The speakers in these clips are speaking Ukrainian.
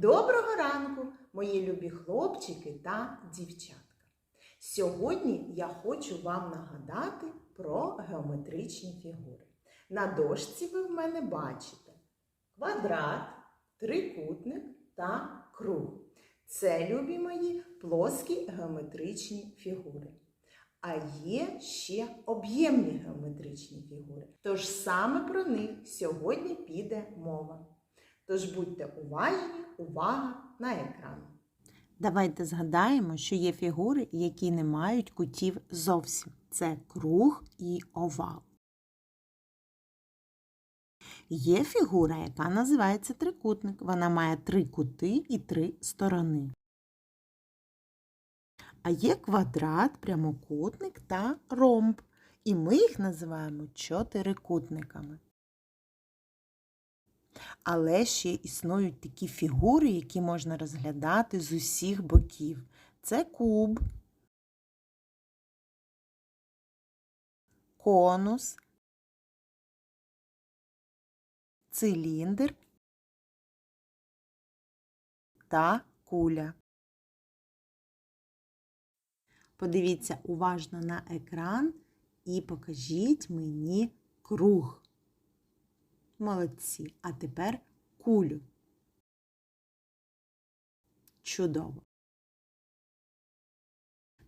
Доброго ранку, мої любі хлопчики та дівчатка. Сьогодні я хочу вам нагадати про геометричні фігури. На дошці ви в мене бачите квадрат, трикутник та круг. Це, любі мої, плоскі геометричні фігури. А є ще об'ємні геометричні фігури. Тож саме про них сьогодні піде мова. Тож будьте уважні, увага на екран. Давайте згадаємо, що є фігури, які не мають кутів зовсім. Це круг і овал. Є фігура, яка називається трикутник. Вона має три кути і три сторони. А є квадрат, прямокутник та ромб. І ми їх називаємо чотирикутниками. Але ще існують такі фігури, які можна розглядати з усіх боків. Це куб, конус, циліндр та куля. Подивіться уважно на екран і покажіть мені круг. Молодці. А тепер кулю. Чудово.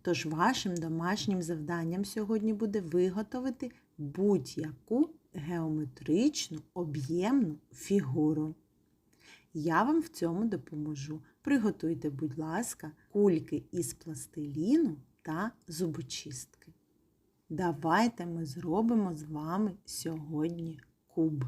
Тож вашим домашнім завданням сьогодні буде виготовити будь-яку геометричну об'ємну фігуру. Я вам в цьому допоможу. Приготуйте, будь ласка, кульки із пластиліну та зубочистки. Давайте ми зробимо з вами сьогодні куб.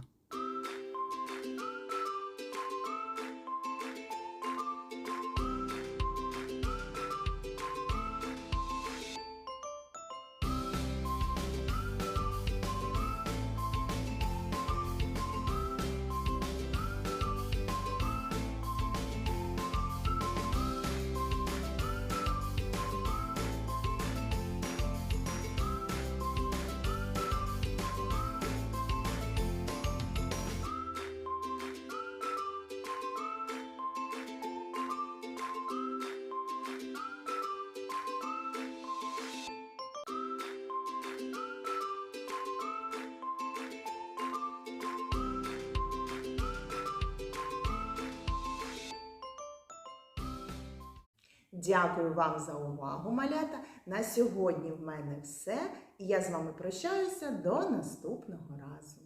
Дякую вам за увагу, малята. На сьогодні в мене все. І я з вами прощаюся до наступного разу.